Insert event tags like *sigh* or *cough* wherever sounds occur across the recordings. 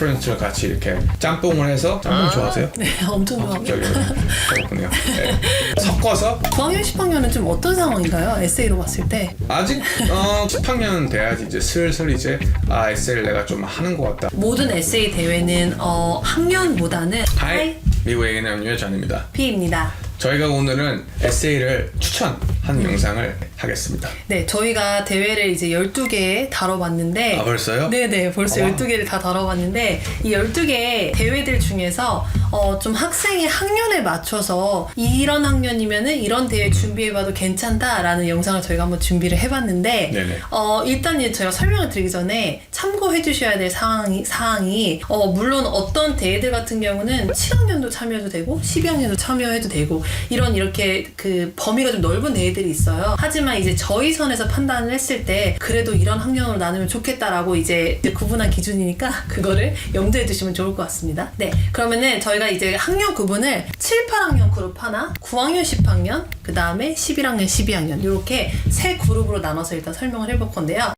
레퍼런스를 같이 이렇게 짬뽕을 해서 짬뽕 좋아하세요? 네, 엄청 좋아합니다. 갑자기 그렇군요. 네. 섞어서 9학년, 10학년은 좀 어떤 상황인가요? 에세이로 봤을 때. 아직 어, *laughs* 10학년 돼야지 이제 슬슬 이제 아 에세이를 내가 좀 하는 것 같다. 모든 에세이 대회는 어, 학년보다는 하이 미국 얘기는 유여전입니다. IP입니다. 저희가 오늘은 에세이를 추천 하는 영상을 하겠습니다. 네, 저희가 대회를 이제 12개 다뤄봤는데 아 벌써요? 네네 벌써 어머. 12개를 다 다뤄봤는데 이 12개 대회들 중에서 어, 좀 학생의 학년에 맞춰서 이런 학년이면은 이런 대회 준비해봐도 괜찮다라는 영상을 저희가 한번 준비를 해봤는데 네네. 어, 일단 이제 저희가 설명을 드리기 전에 참고해 주셔야 될 사항이, 사항이 어, 물론 어떤 대회들 같은 경우는 7학년도 참여해도 되고 12학년도 참여해도 되고 이런 이렇게 그 범위가 좀 넓은 대회들이 있어요. 하지만 이제 저희 선에서 판단을 했을 때 그래도 이런 학년으로 나누면 좋겠다라고 이제 이제 구분한 기준이니까 그거를 *laughs* 염두에 두시면 좋을 것 같습니다. 네. 그러면은 저희 가 이제 학년 구분을 7, 8학년 그룹 하나, 9학년, 10학년, 그 다음에 11학년, 12학년 이렇게 세 그룹으로 나눠서 일단 설명을 해볼 건데요.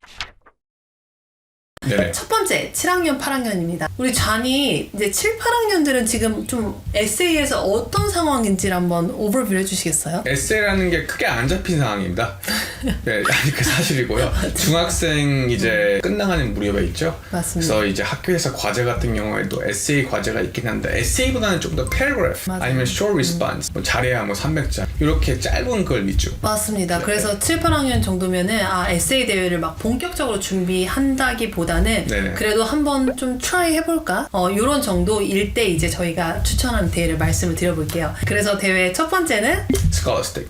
네네. 첫 번째 7학년 8학년입니다. 우리 잔이 이제 7, 8학년들은 지금 좀 에세이에서 어떤 상황인지를 한번 오버뷰 해주시겠어요? 에세이라는 게 크게 안 잡힌 상황입니다. *laughs* 네, 아니 그 사실이고요. 중학생 이제 끝나가는 무렵에 있죠. 맞습니다. 그래서 이제 학교에서 과제 같은 경우에도 에세이 과제가 있긴 한데 에세이보다는 좀 더 paragraph 맞아요. 음. 아니면 short response 뭐 잘해야 뭐 300자 이렇게 짧은 글 위주. 맞습니다. 그래서 7, 8학년 정도면은 아 에세이 대회를 막 본격적으로 준비한다기보다 는 네네. 그래도 한번 좀 트라이 해볼까? 어 이런 정도일 때 이제 저희가 추천하는 대회를 말씀을 드려볼게요. 그래서 대회 첫 번째는 scholastic.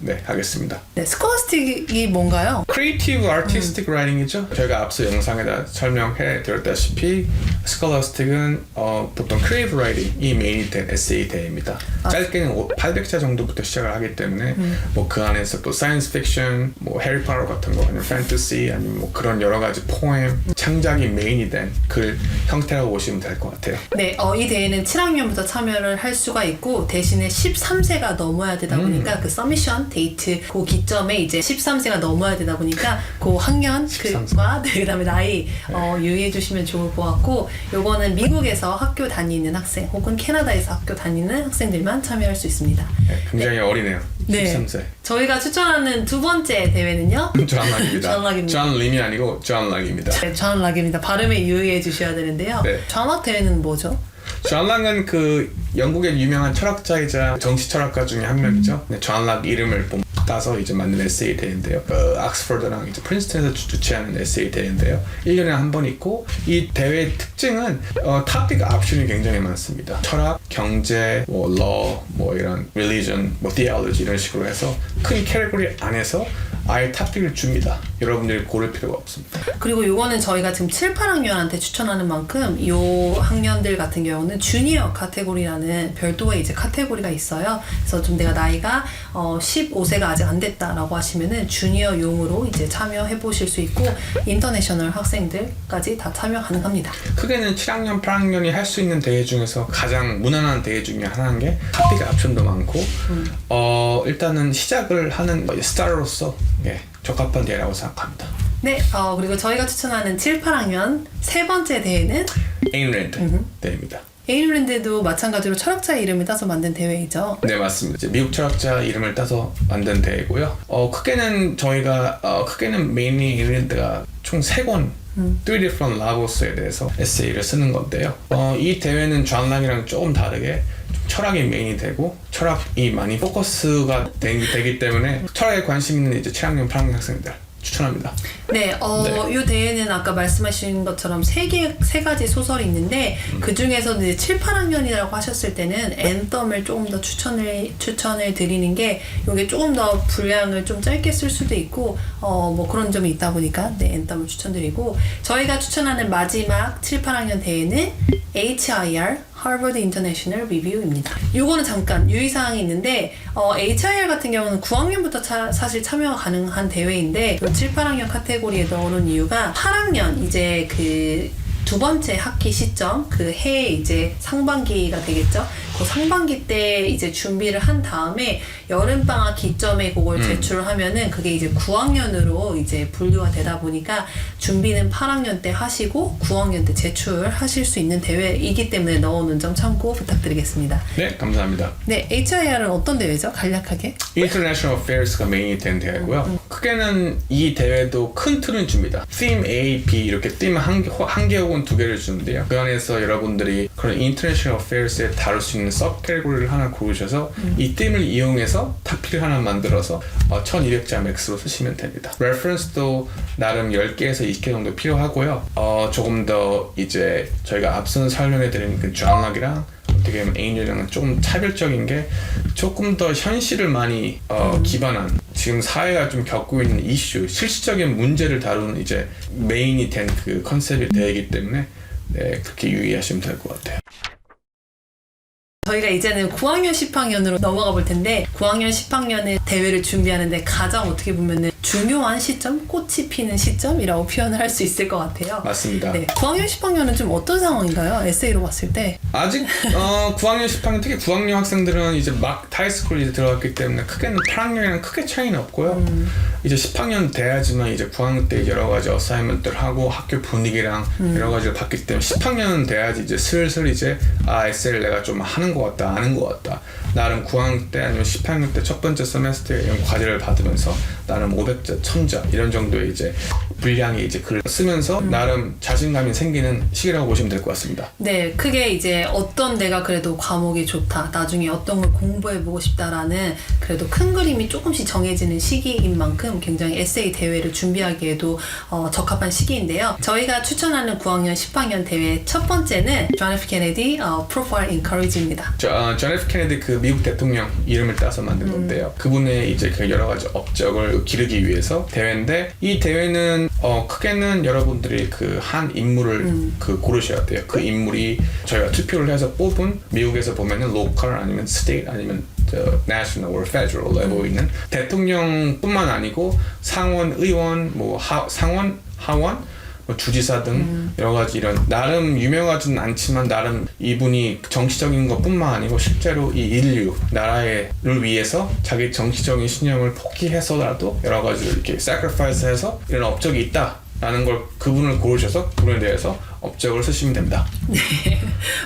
네, 하겠습니다. 네, 스콜스틱이 뭔가요? Artistic 음. Writing이죠. 저희가 앞서 영상에다 설명해 드렸다시피 Scholastic은 어, 보통 Creative Writing이 메인이 된 에세이 대회입니다. 아. 짧게는 800자 정도부터 시작을 하기 때문에 음. 뭐그 안에서 또 Science Fiction, 뭐 해리포터 같은 거 아니면 Fantasy 아니면 뭐 그런 여러 가지 포엠 창작이 메인이 된 글 형태라고 보시면 될 것 같아요. 네, 어, 이 대회는 7학년부터 참여를 할 수가 있고 대신에 13세가 넘어야 되다 음. 보니까 그 서미션 데이트 그 기점에 이제 13세가 넘어야 되다 보니까 그 학년 13세. 그과 네, 그다음에 나이 어, 유의해 주시면 좋을 것 같고 요거는 미국에서 학교 다니는 학생 혹은 캐나다에서 학교 다니는 학생들만 참여할 수 있습니다. 네, 굉장히 어리네요. 네. 13세. 저희가 추천하는 두 번째 대회는요. *laughs* 존 락입니다. 존 락입니다. 존 림이 아니고 존 락입니다. 네, 존 락입니다. 발음에 유의해 주셔야 되는데요. 네. 존락 대회는 뭐죠? 존 락은 그 영국의 유명한 철학자이자 정치 철학가 중에 한 명이죠. 네, 존락 이름을 본- 따서 이제 만든 에세이 대회인데요. 어, 악스퍼드랑 이제 프린스턴에서 주- 주최하는 에세이 대회인데요. 1년에 한 번 있고 이 대회의 특징은 어, 토픽 옵션이 굉장히 많습니다. 철학, 경제, 뭐 law, 뭐 이런 religion, 뭐 theology 이런 식으로 해서 큰 캐리고리 안에서 아예 토픽을 줍니다. 여러분들이 고를 필요가 없습니다. 그리고 요거는 저희가 지금 7, 8학년한테 추천하는 만큼 요 학년들 같은 경우는 주니어 카테고리라는 별도의 이제 카테고리가 있어요. 그래서 좀 내가 나이가 어 15세가 아직 안 됐다라고 하시면은 주니어 용으로 이제 참여해 보실 수 있고 인터내셔널 학생들까지 다 참여 가능합니다. 크게는 7학년, 8학년이 할 수 있는 대회 중에서 가장 무난한 대회 중에 하나인 게 토픽 옵션도 많고 어 일단은 시작을 하는 스타로서 예, 적합한 대회라고 생각합니다. 네, 어 그리고 저희가 추천하는 7, 8학년 세 번째 대회는 에인랜드 대회입니다. 에일랜드도 마찬가지로 철학자의 이름을 따서 만든 대회이죠. 네 맞습니다. 이제 미국 철학자 이름을 따서 만든 대회고요. 어 크게는 저희가 어 크게는 메인이 에인랜드가 총 세 권. Three Different Lagos에 대해서 에세이를 쓰는 건데요. 어, 이 대회는 좌랑이랑 조금 다르게 좀 철학이 메인이 되고 철학이 많이 포커스가 되, 되기 때문에 철학에 관심 있는 이제 7학년, 8학년 학생들 추천합니다. 네, 어, 네. 이 대회는 아까 말씀하신 것처럼 세 개, 세 가지 소설이 있는데, 그 중에서도 이제 7, 8학년이라고 하셨을 때는 앤덤을 조금 더 추천을, 추천을 드리는 게, 요게 조금 더 분량을 좀 짧게 쓸 수도 있고, 어, 뭐 그런 점이 있다 보니까, 네, 앤덤을 추천드리고, 저희가 추천하는 마지막 7, 8학년 대회는 HIR, 하버드 인터내셔널 리뷰입니다. 요거는 잠깐 유의사항이 있는데 어, HIR 같은 경우는 9학년부터 차- 사실 참여가 가능한 대회인데 요 7, 8학년 카테고리에 넣어놓은 이유가 8학년 이제 그 두 번째 학기 시점 그 해 이제 상반기가 되겠죠. 그 상반기 때 이제 준비를 한 다음에 여름 방학 기점에 그걸 음. 제출을 하면은 그게 이제 9학년으로 이제 분류가 되다 보니까 준비는 8학년 때 하시고 9학년 때 제출하실 수 있는 대회이기 때문에 넣어놓은 점 참고 부탁드리겠습니다. 네, 감사합니다. 네, HIR은 어떤 대회죠? 간략하게? International Affairs가 메인이 된 대회고요. 크게는 이 대회도 큰 틀은 줍니다. Theme A, B 이렇게 theme 한, 개- 한개 혹은 두 개를 주는데요. 그 안에서 여러분들이 그런 International Affairs에 다룰 수 있는 서브 캐리고리를 하나 고르셔서 이 theme을 이용해서 타픽을 하나 만들어서 어, 1200자 맥스로 쓰시면 됩니다. Reference도 나름 10개에서 20개 정도 필요하고요. 어, 조금 더 이제 저희가 앞선 설명해드린 그 좌락이랑 어떻게 보면 에인이랑은 조금 차별적인 게 조금 더 현실을 많이 어, 기반한 지금 사회가 좀 겪고 있는 이슈, 실질적인 문제를 다루는 이제 메인이 된 그 컨셉이 되기 때문에 네, 그렇게 유의하시면 될 것 같아요. 저희가 이제는 9학년 10학년으로 넘어가 볼 텐데 9학년 10학년의 대회를 준비하는데 가장 어떻게 보면은 중요한 시점, 꽃이 피는 시점이라고 표현을 할 수 있을 것 같아요. 맞습니다. 네, 9학년 10학년은 좀 어떤 상황인가요? 에세이로 봤을 때. 아직 어, *laughs* 9학년, 10학년, 특히 9학년 학생들은 이제 막 타이스쿨 이제 들어갔기 때문에 크게는 8학년이랑 크게 차이는 없고요. 이제 10학년 돼야지만 이제 9학년 때 여러 가지 어사이먼트를 하고 학교 분위기랑 여러 가지를 봤기 때문에 10학년 돼야지 이제 슬슬 이제 아 에세이를 내가 좀 하는 것 같다, 아는 것 같다. 나름 9학년 때 아니면 10학년 때 첫 번째 세메스터에 이런 과제를 받으면서 나름 500자, 1000자 이런 정도의 이제 분량의 이제 글을 쓰면서 나름 자신감이 생기는 시기라고 보시면 될 것 같습니다. 네, 크게 이제 어떤 내가 그래도 과목이 좋다, 나중에 어떤 걸 공부해보고 싶다라는 그래도 큰 그림이 조금씩 정해지는 시기인 만큼 굉장히 에세이 대회를 준비하기에도 어, 적합한 시기인데요. 저희가 추천하는 9학년, 10학년 대회 첫 번째는 존 F 케네디 어, Profile Encourage입니다. 저, 어, 존 F 케네디 그 미국 대통령 이름을 따서 만든 건데요. 그분의 이제 그 여러 가지 업적을 기르기 위해서 대회인데 이 대회는 어 크게는 여러분들이 그 한 인물을 그 고르셔야 돼요. 그 인물이 저희가 투표를 해서 뽑은 미국에서 보면은 로컬 아니면 스테이트 아니면 저 national or federal level 있는 대통령뿐만 아니고 상원, 의원, 뭐 하, 상원, 하원 뭐 주지사 등 여러 가지 이런 나름 유명하진 않지만 나름 이분이 정치적인 것뿐만 아니고 실제로 이 인류 나라를 위해서 자기 정치적인 신념을 포기해서라도 여러 가지를 이렇게 sacrifice해서 이런 업적이 있다 라는 걸 그분을 고르셔서 그분에 대해서 업적을 쓰시면 됩니다.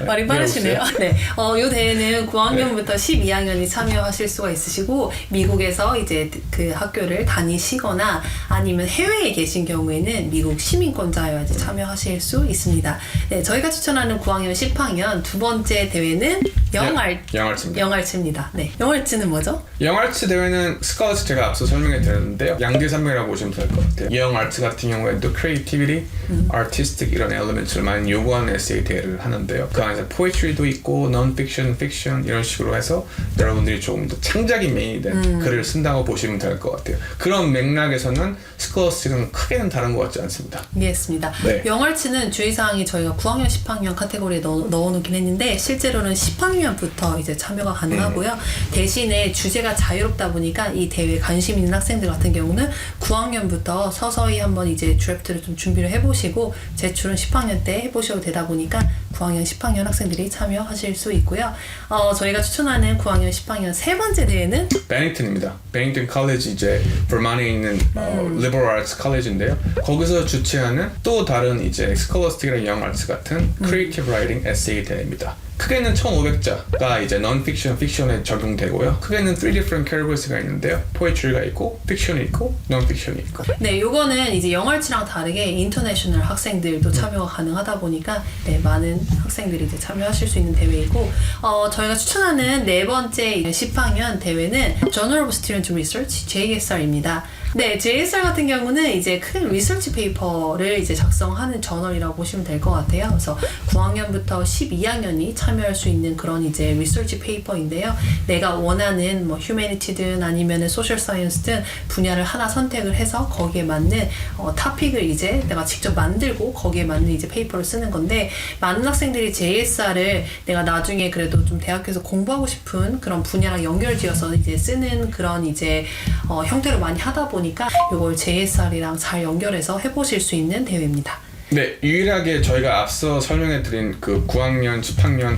말이 빠르시네요. 네. 어, 요 대회는 9학년부터 12학년이 참여하실 수가 있으시고, 미국에서 이제 그 학교를 다니시거나 아니면 해외에 계신 경우에는 미국 시민권자여야지 참여하실 수 있습니다. 네, 저희가 추천하는 9학년, 10학년 두 번째 대회는 영알, 영알치입니다. 영알치입니다. 네. 영알치는 뭐죠? 영아츠 대회는 스카우트 제가 앞서 설명해 드렸는데요. 양대산맥이라고 보시면 될 것 같아요. 영아츠 같은 경우에도 크리에이티비티, 아티스틱 이런 엘리멘트 를 많이 요구하는 에세이 대회를 하는데요. 그 안에서 포에트리도 있고 non-fiction, fiction 이런 식으로 해서 여러분들이 조금 더 창작이 메인이 된 글을 쓴다고 보시면 될 것 같아요. 그런 맥락에서는 스카우트는 크게는 다른 것 같지 않습니다. 이해했습니다. 네. 영알치는 주의사항이 저희가 9학년, 10학년 카테고리에 넣어, 넣어놓긴 했는데 실제로는 10학년부터 이제 참여가 가능하고요. 대신에 주제가 자유롭다 보니까 이 대회에 관심 있는 학생들 같은 경우는 9학년부터 서서히 한번 이제 드래프트를 좀 준비를 해보시고 제출은 10학년 때 해보셔도 되다 보니까 9학년, 10학년 학생들이 참여하실 수 있고요. 어, 저희가 추천하는 9학년, 10학년 세 번째 대회는 베닝턴입니다. 베닝턴 컬리지 이제 버만에 있는 어, 리버럴 아츠 컬리지인데요. 거기서 주최하는 또 다른 이제 스콜러스틱이랑 영 아츠 같은 크리에이티브 라이팅 에세이 대회입니다. 크게는 1,500자가 이제 non-fiction, fiction에 적용되고요. 크게는 three different categories가 있는데요. poetry가 있고, fiction이 있고, non-fiction이 있고. 네, 요거는 이제 영알치랑 다르게 인터내셔널 학생들도 참여가 가능하다 보니까 네, 많은 학생들이 이제 참여하실 수 있는 대회이고 어, 저희가 추천하는 네 번째 10학년 대회는 Journal of Student Research JSR입니다. 네, JSR 같은 경우는 이제 큰 리서치 페이퍼를 이제 작성하는 저널이라고 보시면 될 것 같아요. 그래서 9학년부터 12학년이 참여할 수 있는 그런 이제 리서치 페이퍼인데요. 내가 원하는 뭐 휴메니티든 아니면은 소셜 사이언스든 분야를 하나 선택을 해서 거기에 맞는 어, 토픽을 이제 내가 직접 만들고 거기에 맞는 이제 페이퍼를 쓰는 건데 많은 학생들이 JSR을 내가 나중에 그래도 좀 대학교에서 공부하고 싶은 그런 분야랑 연결지어서 이제 쓰는 그런 이제 어, 형태로 많이 하다 보니 까 이걸 JSR이랑 잘 연결해서 해보실 수 있는 대회입니다. 네, 유일하게 저희가 앞서 설명해드린 그 9학년, 10학년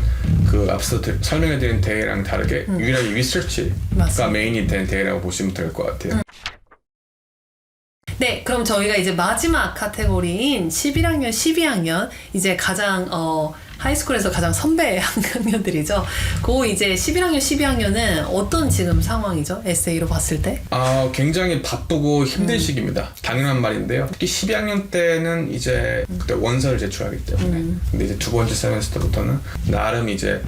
그 앞서 드- 설명해드린 대회랑 다르게 유일하게 리서치가 음. 맞습니다. 음. 메인이 된 대회라고 보시면 될 것 같아요. 네, 그럼 저희가 이제 마지막 카테고리인 11학년, 12학년 이제 가장 어 하이스쿨에서 가장 선배 *laughs* 학년들이죠. 그 이제 11학년, 12학년은 어떤 지금 상황이죠? 에세이로 봤을 때? 아, 굉장히 바쁘고 힘든 음. 시기입니다. 당연한 말인데요. 특히 12학년 때는 이제 그때 원서를 제출하기 때문에 음. 근데 이제 두 번째 세메스터부터는 나름 이제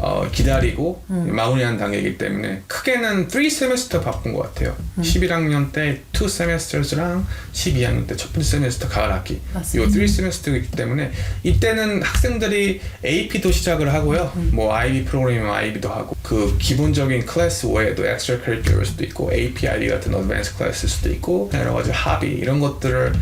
어, 기다리고 음. 마무리하는 단계이기 때문에 크게는 3 세메스터 바쁜 것 같아요. 음. 11학년 때2 semesters랑 12학년 때 첫 번째 세메스터 가을 학기 이 맞습니다. 3 세메스터이기 때문에 이때는 학생들이 AP도 시작을 하고요. 음. 뭐 IB 프로그램이면 IB도 하고 그 기본적인 클래스 외에도 extracurricular도 있고 APID 같은 advanced 클래스도 있고 여러 가지 합의 이런 것들을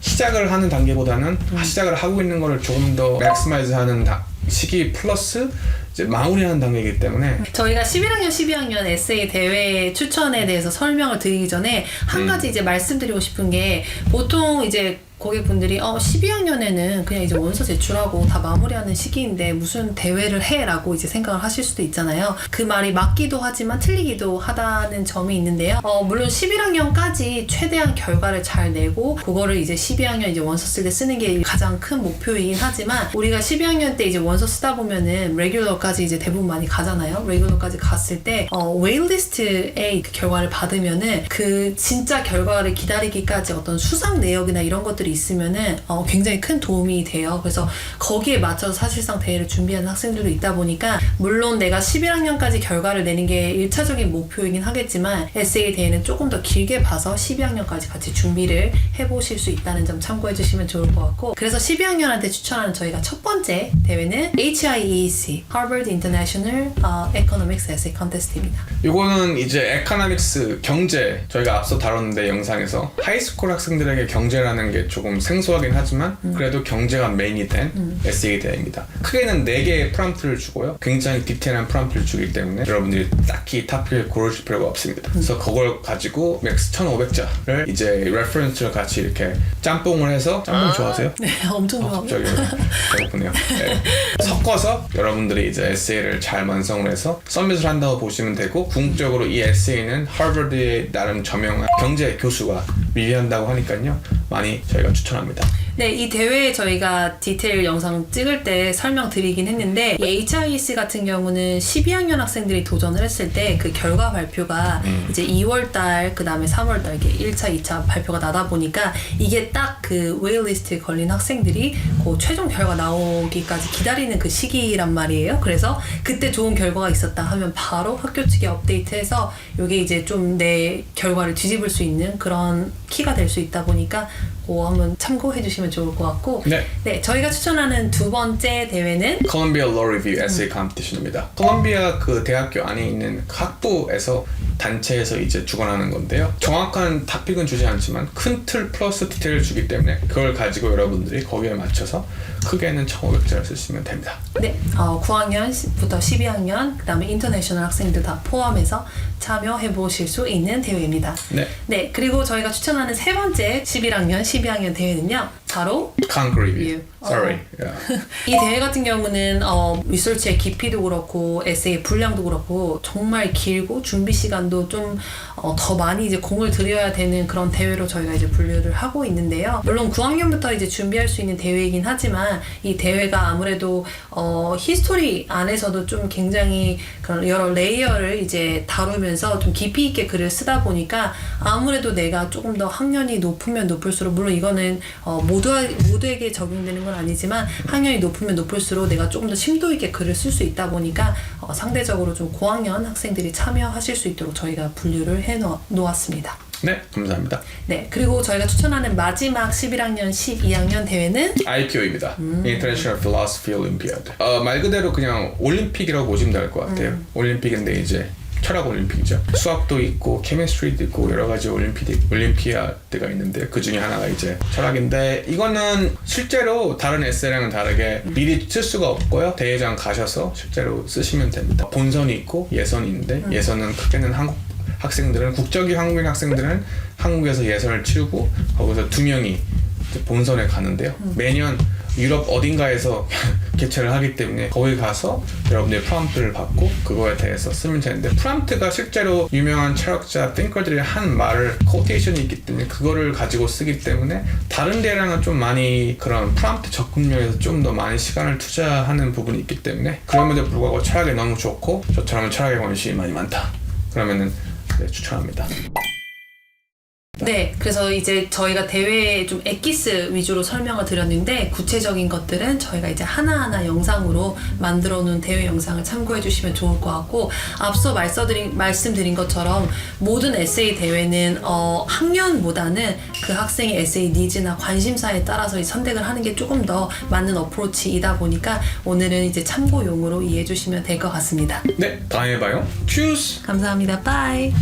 시작을 하는 단계보다는 음. 시작을 하고 있는 거를 조금 더 maximize 하는 다- 시기 플러스 이제 마무리하는 단계이기 때문에 저희가 11학년, 12학년 에세이 대회 추천에 대해서 설명을 드리기 전에 한 가지 이제 말씀드리고 싶은 게 보통 이제 고객분들이 어 12학년에는 그냥 이제 원서 제출하고 다 마무리하는 시기인데 무슨 대회를 해라고 이제 생각을 하실 수도 있잖아요. 그 말이 맞기도 하지만 틀리기도 하다는 점이 있는데요. 어 물론 11학년까지 최대한 결과를 잘 내고 그거를 이제 12학년 이제 원서 쓸 때 쓰는 게 가장 큰 목표이긴 하지만 우리가 12학년 때 이제 원서 쓰다 보면은 레귤러까지 이제 대부분 많이 가잖아요. 레귤러까지 갔을 때 어, 웨일리스트의 그 결과를 받으면은 그 진짜 결과를 기다리기까지 어떤 수상 내역이나 이런 것들이 있으면은 어, 굉장히 큰 도움이 돼요. 그래서 거기에 맞춰서 사실상 대회를 준비하는 학생들도 있다 보니까 물론 내가 11학년까지 결과를 내는 게 1차적인 목표이긴 하겠지만 에세이 대회는 조금 더 길게 봐서 12학년까지 같이 준비를 해보실 수 있다는 점 참고해 주시면 좋을 것 같고 그래서 12학년한테 추천하는 저희가 첫 번째 대회는 HIEC Harvard International 어, Economics Essay Contest입니다. 이거는 이제 에코노믹스 경제 저희가 앞서 다뤘는데 영상에서 하이스쿨 학생들에게 경제라는 게 조금 생소하긴 하지만 그래도 경제가 메인이 된 에세이 대회입니다. 크게는 4개의 프롬프트를 주고요. 굉장히 디테일한 프롬프트를 주기 때문에 여러분들이 딱히 타필 고르실 필요가 없습니다. 그래서 그걸 가지고 맥스 1500자를 이제 레퍼런스를 같이 이렇게 짬뽕을 해서 짬뽕 좋아하세요? 네, 엄청 좋아합니다. 갑자기 배고프네요. 네. *laughs* 섞어서 여러분들이 이제 에세이를 잘 완성을 해서 서밋을 한다고 보시면 되고 궁극적으로 이 에세이는 하버드의 나름 저명한 경제 교수가 리뷰한다고 하니까요 많이 저희가 추천합니다. 네, 이 대회에 저희가 디테일 영상 찍을 때 설명드리긴 했는데 이 HIS 같은 경우는 12학년 학생들이 도전을 했을 때 그 결과 발표가 이제 2월 달, 그 다음에 3월 달 이게 1차, 2차 발표가 나다 보니까 이게 딱 그 웨일리스트에 걸린 학생들이 그 최종 결과 나오기까지 기다리는 그 시기란 말이에요. 그래서 그때 좋은 결과가 있었다 하면 바로 학교 측에 업데이트해서 이게 이제 좀 내 결과를 뒤집을 수 있는 그런 키가 될 수 있다 보니까 그거 한번 참고해 주시면 좋을 것 같고 네. 네, 저희가 추천하는 두 번째 대회는 콜롬비아 로 리뷰 에세이 컴피티션입니다. 콜롬비아 그 대학교 안에 있는 학부에서 단체에서 이제 주관하는 건데요. 정확한 탑픽은 주지 않지만 큰 틀 플러스 디테일을 주기 때문에 그걸 가지고 여러분들이 거기에 맞춰서 크게는 1500자를 쓰시면 됩니다. 네, 어, 9학년부터 12학년, 그 다음에 인터내셔널 학생들 다 포함해서 참여해 보실 수 있는 대회입니다. 네. 네, 그리고 저희가 추천하는 세 번째 11학년, 12학년 대회는요, 바로 Conk Review. Review. Sorry. 어. *laughs* Yeah. 이 대회 같은 경우는 어, 리서치의 깊이도 그렇고 에세이 분량도 그렇고 정말 길고 준비 시간도 좀 더 많이 이제 공을 들여야 되는 그런 대회로 저희가 이제 분류를 하고 있는데요. 물론 9학년부터 이제 준비할 수 있는 대회이긴 하지만 이 대회가 아무래도 어, 히스토리 안에서도 좀 굉장히 그런 여러 레이어를 이제 다루면서 좀 깊이 있게 글을 쓰다 보니까 아무래도 내가 조금 더 학년이 높으면 높을수록 물론 이거는 어, 모두 모두에게 적용되는 건 아니지만 학년이 높으면 높을수록 내가 조금 더 심도 있게 글을 쓸 수 있다 보니까 어, 상대적으로 좀 고학년 학생들이 참여하실 수 있도록 저희가 분류를 해 놓았습니다. 네, 감사합니다. 네, 그리고 저희가 추천하는 마지막 11학년, 12학년 대회는 IPO입니다. International Philosophy Olympiad. 어, 말 그대로 그냥 올림픽이라고 보시면 될 것 같아요. 올림픽인데 이제 철학 올림픽이죠. 수학도 있고 케미스트리도 있고 여러 가지 올림픽 올림피아드가 있는데 그 중에 하나가 이제 철학인데 이거는 실제로 다른 에세이랑은 다르게 미리 쓸 수가 없고요. 대회장 가셔서 실제로 쓰시면 됩니다. 본선이 있고 예선이 있는데 예선은 크게는 한국 학생들은 국적인 한국인 학생들은 한국에서 예선을 치르고 거기서 두 명이 본선에 가는데요. 매년 유럽 어딘가에서 *laughs* 개최를 하기 때문에 거기 가서 여러분들의 프롬프트를 받고 그거에 대해서 쓰면 되는데 프롬프트가 실제로 유명한 철학자 띵커들이 한 말을 코테이션이 있기 때문에 그거를 가지고 쓰기 때문에 다른 데랑은 좀 많이 그런 프롬프트 접근력에서 좀 더 많이 시간을 투자하는 부분이 있기 때문에 그럼에도 불구하고 철학에 너무 좋고 저처럼 철학에 관심이 많이 많다 그러면은 네, 추천합니다. 네, 그래서 이제 저희가 대회에 좀 엑기스 위주로 설명을 드렸는데 구체적인 것들은 저희가 이제 하나하나 영상으로 만들어 놓은 대회 영상을 참고해 주시면 좋을 것 같고 앞서 말씀드린, 말씀드린 것처럼 모든 에세이 대회는 어, 학년보다는 그 학생의 에세이 니즈나 관심사에 따라서 이 선택을 하는 게 조금 더 맞는 어프로치이다 보니까 오늘은 이제 참고용으로 이해해 주시면 될 것 같습니다. 네, 다음에 봐요. 큐스! 감사합니다. 빠이.